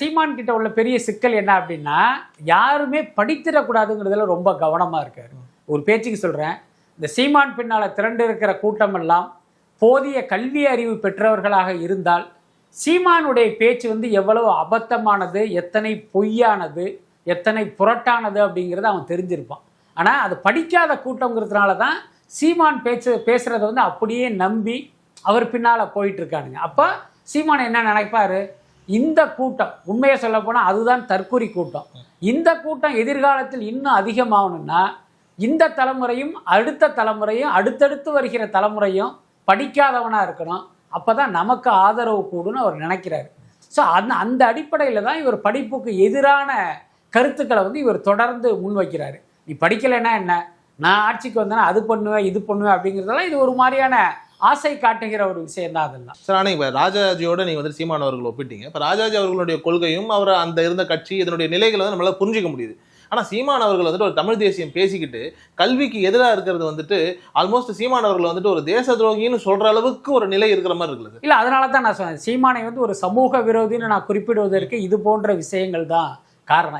சீமான் கிட்ட உள்ள பெரிய சிக்கல் என்ன அப்படின்னா யாருமே படித்திடக்கூடாதுங்கிறதுல ரொம்ப கவனமாக இருக்கார். ஒரு பேச்சுக்கு சொல்கிறேன் இந்த சீமான் பின்னால் திரண்டு இருக்கிற கூட்டம் எல்லாம் போதிய கல்வி அறிவு பெற்றவர்களாக இருந்தால் சீமானுடைய பேச்சு வந்து எவ்வளவு அபத்தமானது எத்தனை பொய்யானது எத்தனை புரட்டானது அப்படிங்கிறத அவன் தெரிஞ்சிருப்பான். ஆனால் அது படிக்காத கூட்டங்கிறதுனால தான் சீமான் பேச்சு பேசுகிறத வந்து அப்படியே நம்பி அவர் பின்னால் போயிட்டு இருக்கானுங்க. அப்போ சீமான் என்ன நினைப்பாரு? இந்த கூட்டம் உண்மையை சொல்ல போனால் அதுதான் தற்குறி கூட்டம். இந்த கூட்டம் எதிர்காலத்தில் இன்னும் அதிகமாகணும்னா இந்த தலைமுறையும் அடுத்த தலைமுறையும் அடுத்தடுத்து வருகிற தலைமுறையும் படிக்காதவனாக இருக்கணும். அப்போ தான் நமக்கு ஆதரவு கூடுன்னு அவர் நினைக்கிறாரு. ஸோ அந்த அந்த அடிப்படையில் தான் இவர் படிப்புக்கு எதிரான கருத்துக்களை வந்து இவர் தொடர்ந்து முன்வைக்கிறாரு. நீ படிக்கலைன்னா என்ன? நான் ஆட்சிக்கு வந்தேன்னா அது பண்ணுவேன் இது பண்ணுவேன் அப்படிங்கிறதெல்லாம் இது ஒரு மாதிரியான ஆசை காட்டுகிற ஒரு விஷயம் தான் அதெல்லாம். சார் ஆனால் இப்போ ராஜாஜியோட நீங்கள் வந்து சீமான் அவர்கள் ஒப்பிட்டீங்க. இப்போ ராஜாஜி அவர்களுடைய கொள்கையும் அவர் அந்த இருந்த கட்சி இதனுடைய நிலைகளை வந்து நம்மளால புரிஞ்சிக்க முடியுது. ஆனால் சீமான் அவர்கள் வந்துட்டு ஒரு தமிழ் தேசியம் பேசிக்கிட்டு கல்விக்கு எதிராக இருக்கிறது வந்துட்டு ஆல்மோஸ்ட் சீமான் அவர்கள் வந்துட்டு ஒரு தேச துரோகின்னு சொல்ற அளவுக்கு ஒரு நிலை இருக்கிற மாதிரி இருக்குது. இல்லை அதனால தான் நான் சொன்னேன். சீமானை வந்து ஒரு சமூக விரோதின்னு நான் குறிப்பிடுவதற்கு இது போன்ற விஷயங்கள் தான் காரணம்.